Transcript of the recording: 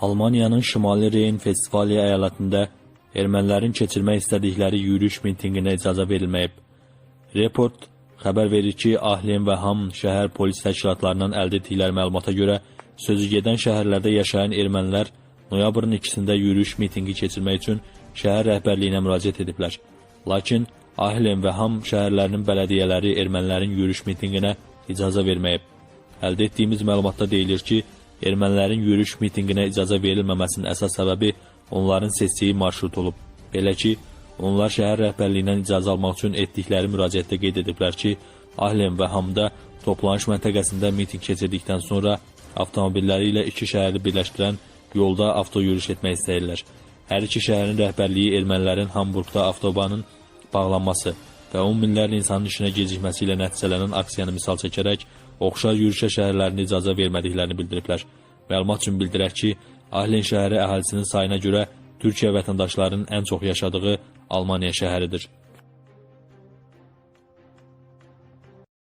Almaniyanın Şimali Reyn Festivali eyalətində ermənilərin keçirmək istədikləri yürüyüş mitinqinə icazə verilməyib. Report xəbər verir ki, Ahlen və Ham şəhər polis təşkilatlarından əldə etdikləri məlumata görə sözü gedən şəhərlərdə yaşayan ermənilər noyabrın 2-sində yürüyüş mitinqi keçirmək üçün şəhər rəhbərliyinə müraciət ediblər. Lakin Ahlen və Ham şəhərlərinin bələdiyyələri ermənilərin yürüyüş mitinqinə icazə verməyib. Əldə etdiyimiz məlumatda deyilir ki, ermənilərin yürüyüş mitinqinə icazə verilməməsinin əsas səbəbi onların seçdiyi marşrut olub. Belə ki, onlar şəhər rəhbərliyindən icazə almaq üçün etdikləri müraciətdə qeyd ediblər ki, Ahlen və Hamda toplanış məntəqəsində mitinq keçirdikdən sonra avtomobilləri ilə iki şəhəri birləşdirən yolda avtoyürüş etmək istəyirlər. Hər iki şəhərin rəhbərliyi ermənilərin Hamburqda avtobanın bağlanması və 10 minlərlə insanın işinə gecikməsi ilə aksiyanı misal çəkərək oxşar yürüşə şəhərlərinə icazə vermədiklərini bildiriblər. Məlumat üçün bildirək ki, Ahlen şəhəri əhalisinin sayına görə Türkiyə vətəndaşlarının ən çox yaşadığı Almaniya şəhəridir.